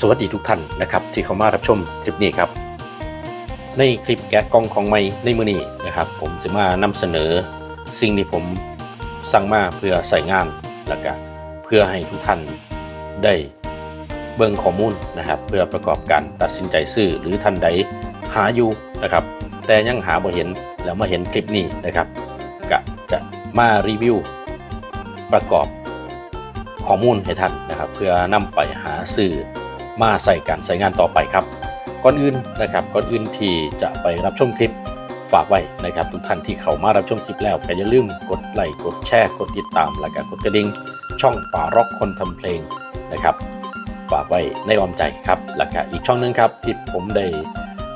สวัสดีทุกท่านนะครับที่เข้ามารับชมคลิปนี้ครับ ในคลิปแกะกล่องของไม่ในมือนี้นะครับ ผมจะมานำเสนอสิ่งที่ผมสั่งมาเพื่อใส่งานแล้วก็เพื่อให้ทุกท่านได้เบิ่งข้อมูลนะครับ เพื่อประกอบการตัดสินใจซื้อหรือท่านใดหาอยู่นะครับ แต่ยังหาบ่เห็นแล้วมาเห็นคลิปนี้นะครับก็จะมารีวิวประกอบข้อมูลให้ท่านนะครับ เพื่อนำไปหาซื้อ มาใส่การใส่งานต่อไปครับ ก่อนอื่นนะครับก่อนอื่นที่จะไปรับชมคลิปฝากไว้นะครับทุกท่านที่เข้ามารับชมคลิปแล้วก็อย่าลืมกดไลค์กดแชร์กดติดตามแล้วก็กดกระดิ่งช่องป่าร็อกคนทำเพลงนะครับ ฝากไว้ในอ้อมใจครับแล้วก็อีกช่องหนึงครับที่ผมได้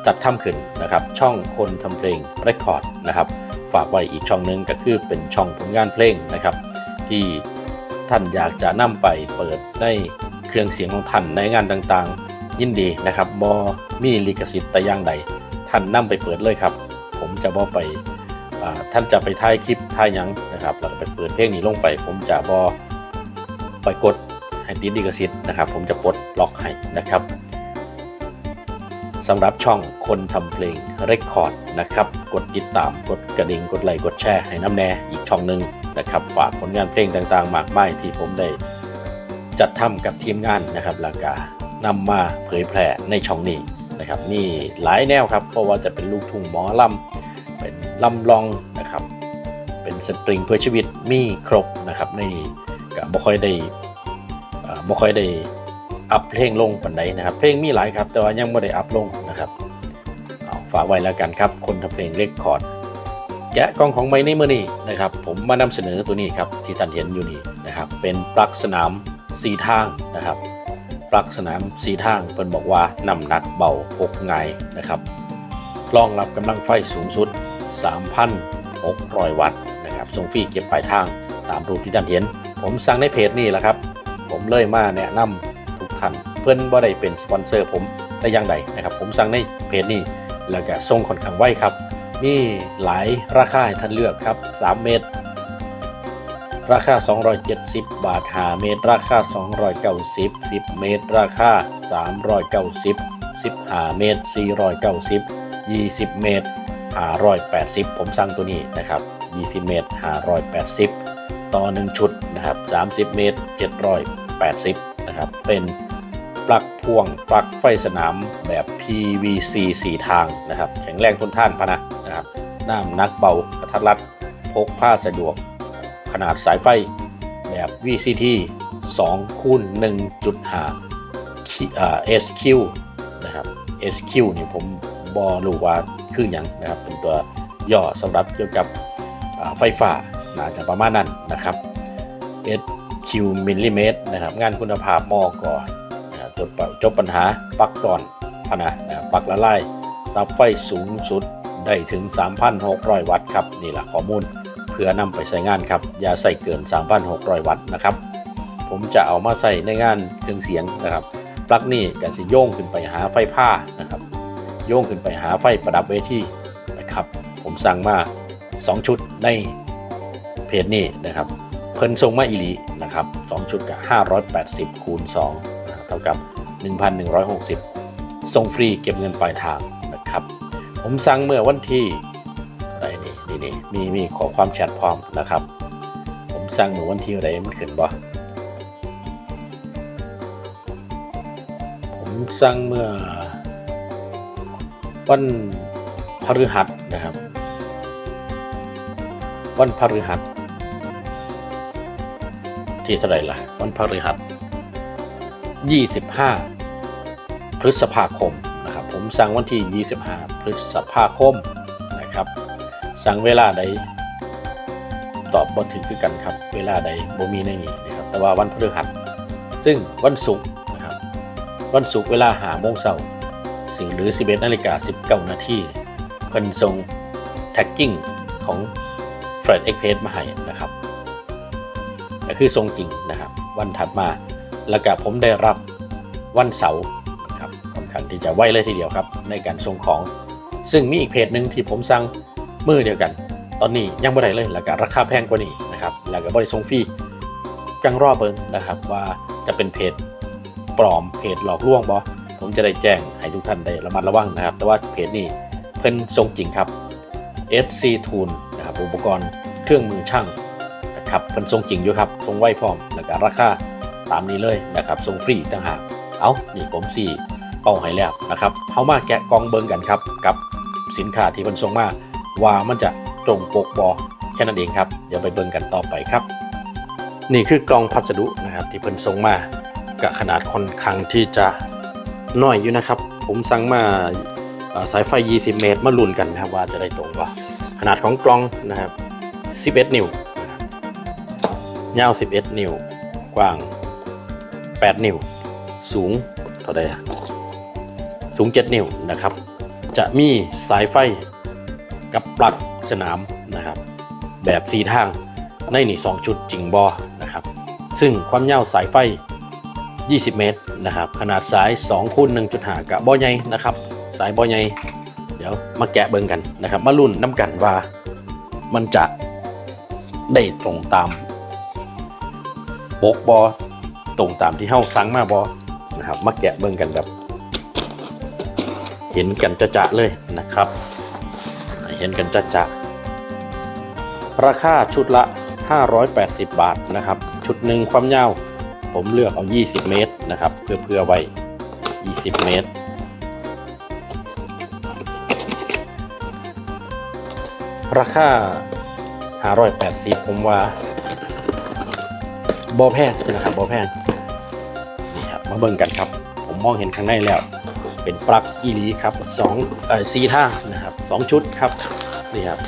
จัดทำขึ้นนะครับ ช่องคนทำเพลงเรคคอร์ดนะครับ ฝากไว้อีกช่องหนึงก็คือเป็นช่องผลงานเพลงนะครับ ที่ท่านอยากจะนำไปเปิดใน เครื่องเสียงของท่านในงานต่างๆ ยินดีนะครับบอมีลิขสิทธิ์แต่อย่างใดท่านนำไปเปิดเลยครับ ผมจะบอไปท่านจะไปถ่ายคลิปถ่ายยังนะครับแล้วไปเปิดเพลงนี้ลงไป ผมจะบอไปกดให้ติดลิขสิทธิ์นะครับ ผมจะปลดล็อกให้นะครับสำหรับช่องคนทำเพลงเรคคอร์ดนะครับ กดติดตามกดกระดิ่งกดไลค์กดแชร์ให้น้ำแน่อีกช่องหนึ่งนะครับ ฝากผลงานเพลงต่างๆ มากมายที่ผมได้ จัดทำกับทีมงานนะครับแล้วก็นำมาเผยแพร่ในช่องนี้นะครับ มีหลายแนวครับเพราะว่าจะเป็นลูกทุ่งหมอลำเป็นลำลองนะครับ เป็นสตริงเพื่อชีวิตมีครบนะครับในก็บ่ค่อยได้บ่ค่อยได้อัพเพลงลงปันใดนะครับ เพลงมีหลายครับ แต่ว่ายังไม่ได้อัพลงนะครับเอาฝากไว้แล้วกันครับ คนทำเพลงเล็กคอร์ดแกะกล่องของไม้ในมือนี้นะครับ ผมมานำเสนอตัวนี้ครับที่ท่านเห็นอยู่นี่นะครับ เป็นปลั๊กสนาม สีทางนะครับปลักสนามสีทางเพิ่นบอกว่าน้ำหนักเบาพกง่ายนะครับรองรับกำลังไฟสูงสุด 3,600 วัตต์นะครับส่งฟรีเก็บปลายทางตามรูปที่ท่านเห็น ผมสั่งในเพจนี่แหละครับ ผมเลยมาแนะนำทุกท่านเพื่อนบ่ได้เป็นสปอนเซอร์ผมแต่อย่างใดนะครับ ผมสั่งในเพจนี้แล้วก็ส่งค่อนข้างไวครับ มีหลายราคาให้ท่านเลือกครับ 3 เมตร ราคา 270 บาท5เมตร ราคา 290 10 เมตร ราคา 390 15เมตร 490 20 เมตร 580 ผมสั่งตัวนี้นะครับ 20 เมตร 580 ต่อ 1 ชุดนะครับ 30 เมตร 780 นะครับ เป็นปลั๊กพ่วงปลั๊กไฟสนามแบบ PVC 4 ทางนะครับ แข็งแรงทนทานพนะนะครับ น้ำหนักเบากระทัดรัดพกพาสะดวก ขนาดสายไฟแบบ VCT 2คูณ1.5คิอ่า SQ นะครับ SQ นี่ผมบอรู้ว่าคืออย่างนะครับ เป็นตัวย่อสำหรับเกี่ยวกับไฟฟ้าน่าจะประมาณนั้นนะครับ SQ มิลลิเมตรนะครับ งานคุณภาพมอก่อนจบจบปัญหาปักตอนพนะนะปักละลายรับไฟสูงสุดได้ถึง 3,600 วัตต์ครับ นี่แหละข้อมูล พื่อนำไปใส่งานครับ อย่าใส่เกิน 3,600 วัตต์นะครับ ผมจะเอามาใส่ในงานเครื่องเสียงนะครับ ปลั๊กนี่ก็สิโยงขึ้นไปหาไฟผ้านะครับ โยงขึ้นไปหาไฟประดับเวทีนะครับ ผมสั่งมา 2 ชุดในเพจนี้นะครับ เพิ่นส่งมาอีหลีนะครับ 2 ชุดกับ 580 คูณ 2 เท่ากับ 1,160 ส่งฟรีเก็บเงินปลายทางนะครับ ผมสั่งเมื่อวันที่ นี่มีมีขอความแชทพร้อมนะครับ ผมสั่งเมื่อวันที่อะไรมันขึ้นบ่ผมสั่งเมื่อวันพฤหัสนะครับ วันพฤหัสที่เท่าไหร่ล่ะ วันพฤหัส25 พฤษภาคมนะครับ ผมสั่งวันที่ 25 พฤษภาคมนะครับ สั่งเวลาใดตอบบ่ถึงคือกันครับ เวลาใดบ่มีในนี้นะครับ แต่ว่าวันพฤหัสซึ่งวันศุกร์นะครับ วันศุกร์เวลาหาโมงเช้าสิ่งหรือ 11นาฬิกา19นาทีเพิ่นส่งแท็กกิ้งของ f r e d Express มาให้นะครับ ก็คือทรงจริงนะครับ วันถัดมาแล้วก็ผมได้รับวันเสาร์นะครับค่อนข้างที่จะไวเลยทีเดียวครับ ในการส่งของ ซึ่งมีอีกเพจหนึ่งที่ผมสั่ง มือเดียวกัน ตอนนี้ยังไม่ได้เลยแล้วก็ราคาแพงกว่านี้นะครับแล้วก็บริส่งฟรีจังรอเบิงนะครับว่าจะเป็นเพจปลอมเพจหลอกลวงบอผมจะได้แจ้งให้ทุกท่านได้ระมัดระวังนะครับ แต่ว่าเพจนี้เป็นทรงจริงครับ SC Tool นะครับอุปกรณ์เครื่องมือช่างนะครับเป็นทรงจริงอยู่ครับทรงไหวพร้อมแล้วก็ราคาตามนี้เลยนะครับทรงฟรีต่างหากเอานี่ผมสี่เป้าให้แล้วนะครับเขามาแกะกล่องเบิงกันครับกับสินค้าที่มันส่งมา ว่ามันจะตรงปกบอแค่นั้นเองครับ เดี๋ยวไปเบิงกันต่อไปครับ นี่คือกล่องพัสดุนะครับที่เพิ่นส่งมากับขนาดค่อนข้างที่จะน้อยอยู่นะครับ ผมสั่งมาสายไฟ 20 เมตร มาลุ้นกันนะครับว่าจะได้ตรงว่าขนาดของกล่องนะครับ 11 นิ้วยาว 11 นิ้ว กว้าง 8 นิ้ว สูงเท่าใดสูง 7 นิ้วนะครับ จะมีสายไฟ กับปลั๊กสนามนะครับ แบบสีทางในนี่2ชุดจริงบอนะครับ ซึ่งความยาวสายไฟ 20 เมตรนะครับ ขนาดสาย2คูณ1.5กับบอใหญ่นะครับ สายบอใหญ่เดี๋ยวมาแกะเบิ่งกันนะครับ มาลุ้นน้ำกันว่ามันจะได้ตรงตามปกบอตรงตามที่เฮาสั่งมาบอนะครับ มาแกะเบิ่งกันแบบ เห็นกันจะจะเลยนะครับ เห็นกันจะจะๆราคาชุดละ 580 บาทนะครับ ชุดหนึ่งความยาว ผมเลือกเอา 20 เมตรนะครับ เพื่อเพื่อไว้ 20 เมตร ราคา 580 ผมว่าบอแพงนะครับบอแพงนี่ครับมาเบิ่งกันครับ ผมมองเห็นข้างในแล้ว เป็นปลั๊กอีลีครับสองเอ่อสีท่านะ ครับสองชุดครับ นี่ครับ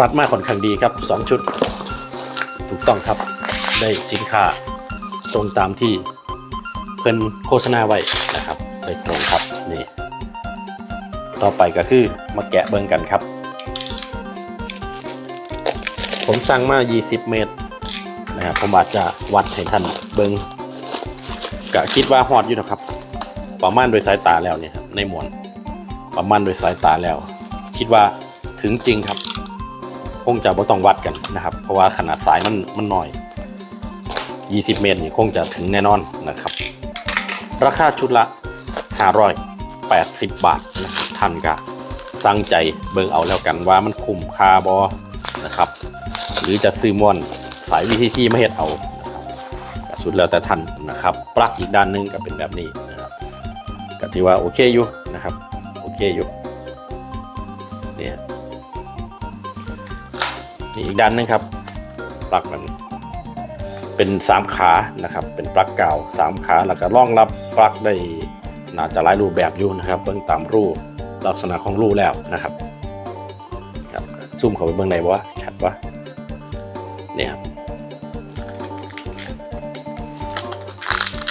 รัดมากค่อนข้างดีครับ 2 ชุด ถูกต้องครับ ได้สินค้าตรงตามที่เพิ่นโฆษณาไว้นะครับได้ตรงครับนี่ ต่อไปก็คือมาแกะเบิ่งกันครับ ผมสั่งมา 20 เมตรนะครับผมอาจจะวัดให้ท่านเบิ่งก็คิดว่าฮอดอยู่นะครับ ประมาณโดยสายตาแล้วเนี่ยครับในหมวนประมาณโดยสายตาแล้ว คิดว่าถึงจริงครับ คงจะบ่ต้องวัดกันนะครับ เพราะว่าขนาดสายมันมันน้อย 20 เมตรนี่คงจะถึงแน่นอนนะครับ ราคาชุดละ 580 บาทนะครับท่านก็ตั้งใจเบิ่งเอาแล้วกันว่ามันคุ้มค่าบอนะครับ หรือจะซื้อม่วนสายวิธีที่ไม่เฮ็ดเอานะครับก็สุดแล้วแต่ท่านนะครับ ปลั๊กอีกด้านหนึงก็เป็นแบบนี้ ถือว่าโอเคอยู่นะครับโอเคอยู่เนี่ยนี่อีกด้านนึงครับปลั๊กมันเป็นสามขานะครับ เป็นปลั๊กเก่าสามขาแล้วก็รองรับปลั๊กได้น่าจะหลายรูปแบบอยู่นะครับ เบื้องตามรูปลักษณะของรูแล้วนะครับครับซูมเข้าไปเบื้องในวะชัดวะเนี่ยครับ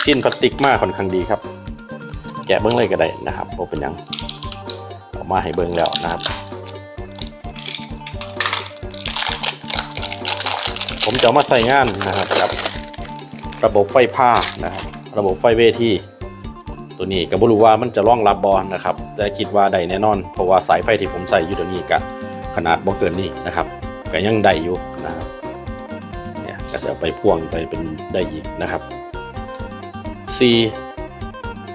ชิ้นพลาสติกมากค่อนข้างดีครับ แกะเบื้องเลยก็ได้นะครับโอเป็นยังออกมาให้เบื้องแล้วนะครับ ผมจะมาใส่งานนะครับกับ ระบบไฟผ้านะครับระบบไฟเวทีตัวนี้ก็บ่รู้ว่ามันจะร่องรับบอลนะครับแต่คิดว่าได้แน่นอน เพราะว่าสายไฟที่ผมใส่อยู่ตัวนี้ก็ขนาดบ่เกินนี้นะครับก็ยังได้อยู่นะครับเนี่ยก็จะไปพ่วงไปเป็นได้อีกนะครับซี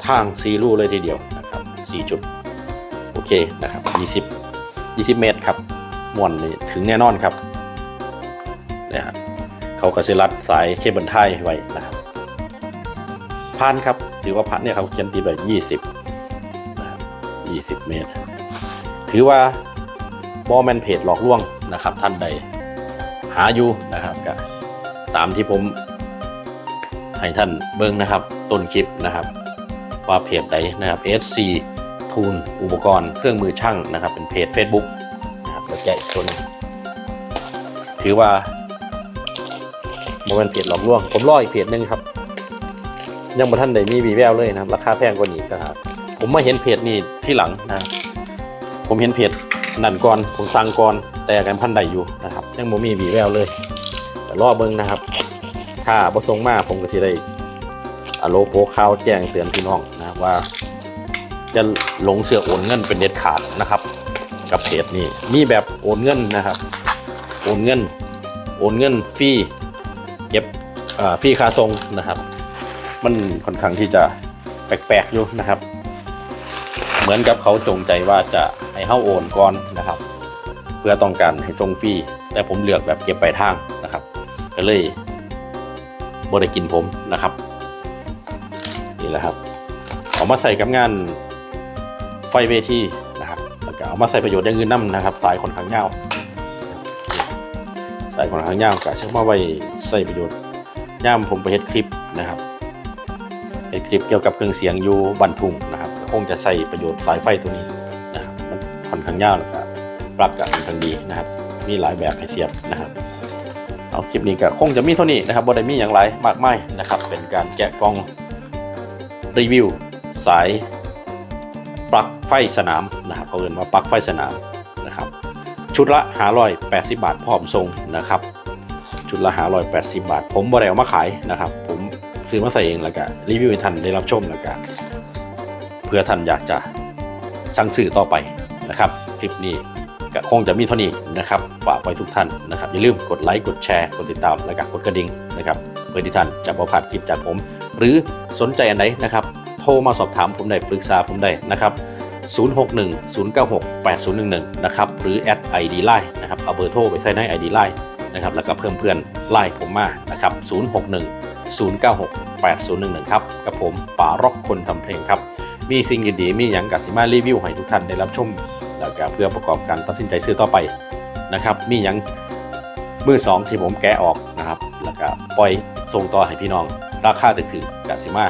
ทางซีรูเลยทีเดียวนะครับสี่จุดโอเคนะครับ20 20 เมตรครับม่วนนี่ถึงแน่นอนครับนะครับเขาก็สิรัดสายเคเบิลไทยไว้นะครับพันครับถือว่าพันเนี่ยเขาเขียนตีแบบยี่สิบนะครับยี่สิบเมตร ถือว่าบอแมนเพจหลอกลวงนะครับ ท่านใดหาอยู่นะครับก็ตามที่ผมให้ท่านเบิ้งนะครับ ต้นคลิปนะครับ ว่าเพจใดนะครับ SC ทูนอุปกรณ์เครื่องมือช่างนะครับ เป็นเพจ Facebook นะครับแล้วแกะอีกตัวนถือว่าโมเมนเพจหลอกลวง ผมรออีกเพจหนึ่งครับ ยังบ่ท่านใดมีวีแววเลยนะครับราคาแพงกว่านี้นะครับผมมาเห็นเพจนี้ที่หลังนะครับผมเห็นเพจนั่นก่อนผมสั่งก่อนแต่กันพันใดอยู่นะครับยังบ่มีวีแววเลยแต่รอเบิ่งนะครับ ถ้าประสงค์มากผมก็สิได้ อโลโพข่าวแจ้งเตือนพี่น้องนะว่า จะหลงเสือโอนเงินเป็นเด็ดขาดนะครับ กับเพจนี้มีแบบโอนเงินนะครับ โอนเงิน โอนเงินฟรีเก็บอ่าฟรีค่าทรงนะครับ มันค่อนข้างที่จะแปลกๆอยู่นะครับ เหมือนกับเขาจงใจว่าจะให้เฮาโอนก่อนนะครับ เพื่อต้องการให้ทรงฟรีแต่ผมเลือกแบบเก็บปลายทางนะครับ ก็เลยบริกินผมนะครับ นี่แหละครับ เอามาใส่กับงานไฟเวทีนะครับแล้วก็เอามาใส่ประโยชน์อย่างอื่นนํนะครับ สายคนข้างยาวสายคนข้างยาวก็ใช้มาไว้ใส่ประโยชน์ย่ามผมไปเฮ็ดคลิปนะครับเฮ็ดคลิปเกี่ยวกับเครื่องเสียงอยู่บันทุ่งนะครับ คงจะใส่ประโยชน์สายไฟตัวนี้นะครับมันค่อนข้างยาวแล้วก็ปลั๊กก็ค่อนข้างดีนะครับ มีหลายแบบให้เสียบนะครับเอาคลิปนี้ก็คงจะมีเท่านี้นะครับบ่ได้มีอย่างไรมากมายนะครับ เป็นการแกะกล่อง รีวิว สายปลั๊กไฟสนามนะครับเขาเรียกว่าปลั๊กไฟสนามนะครับ ชุดละ580บาทพร้อมส่งนะครับ ชุดละ580บาท ผมบ่ได้เอามาขายนะครับ ผมซื้อมาใส่เองแล้วก็รีวิวให้ท่านได้รับชมแล้วก็เพื่อท่านอยากจะสั่งซื้อต่อไปนะครับคลิปนี้ก็คงจะมีเท่านี้นะครับฝากไว้ทุกท่านนะครับอย่าลืมกดไลค์กดแชร์กดติดตามและก็กดกระดิ่งนะครับเพื่อที่ท่านจะบ่พลาดคลิปจากผม หรือสนใจอันไหนนะครับ โทรมาสอบถามผมได้ปรึกษาผมได้นะครับ 061-096-8011 นะครับ หรือแอด ID Line นะครับเอาเบอร์โทรไปใส่ใน ID Line นะครับ แล้วก็เพิ่มเพื่อนไล่ผมมานะครับ 061-096-8011 ครับ กับผมป่าร็อกคนทำเพลงครับ มีสิ่งดีๆมีอย่างกัสิมารีวิวให้ทุกท่านได้รับชม แล้วก็เพื่อประกอบการตัดสินใจซื้อต่อไปนะครับ มีอย่างมือสองที่ผมแกะออกนะครับ แล้วก็ปล่อยส่งต่อให้พี่น้อง ราคาถือๆกสิมา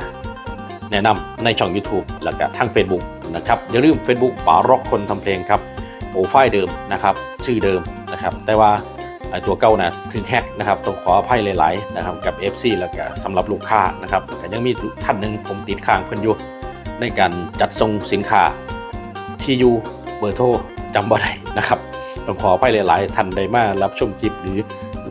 แนะนำในช่อง YouTube แล้วก็ทาง Facebook นะครับ อย่าลืม Facebook ป่าร็อกคนทำเพลงครับโปรไฟล์เดิมนะครับ ชื่อเดิมนะครับ แต่ว่าไอตัวเก่านะถึงแฮกนะครับต้องขออภัยหลาย ๆ นะครับ กับ FC แล้วก็สำหรับลูกค้านะครับแต่ยังมีท่านหนึ่งผมติดค้างเพิ่นอยู่ในการจัดส่งสินค้าที่อยู่เบอร์โทรจำบ่ได้นะครับ ต้องขอไปหลาย ๆ ท่านได้มารับชมคลิปหรือ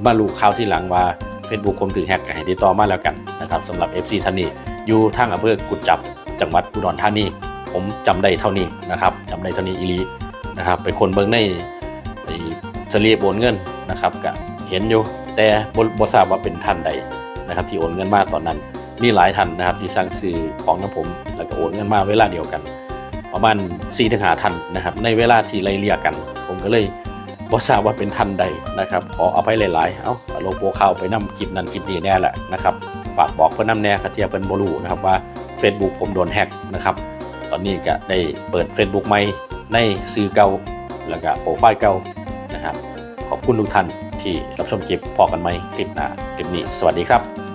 มารู้ข่าวที่หลังว่า Facebook ผมถือแฮกก็ให้ติดต่อมาแล้วกันนะครับสำหรับ FC ท่านนี้อยู่ทางอำเภอกุดจับจังหวัดอุดรธานีผมจำได้เท่านี้นะครับจำได้เท่านี้อีลีนะครับไปคนเบิ่งในไอ้สลีปโอนเงินนะครับก็เห็นอยู่แต่บ่บ่ทราบว่าเป็นท่านใดนะครับ ที่โอนเงินมาตอนนั้นมีหลายท่านนะครับที่สั่งซื้อของกับผม แล้วก็โอนเงินมาเวลาเดียวกัน ประมาณ4ถึง5ทันนะครับในเวลาที่ไล่เลี่ยกัน ผมก็เลย บ่ทราบว่าเป็นทันใดนะครับ ขอเอาไปหลายๆ เอาโลโก้เข้าไปนำคลิปนั้นคลิปนี้แน่แหละนะครับ ฝากบอกเพื่อนนำแน่ครับที่เพิ่นบ่รู้นะครับว่า Facebook ผมโดนแฮ็กนะครับ ตอนนี้ก็ได้เปิด Facebook ใหม่ในซื้อเก่าแล้วก็โปรไฟล์เก่านะครับ ขอบคุณทุกท่านที่รับชมคลิปพอกันไหมคลิปหน้าคลิปนี้ สวัสดีครับ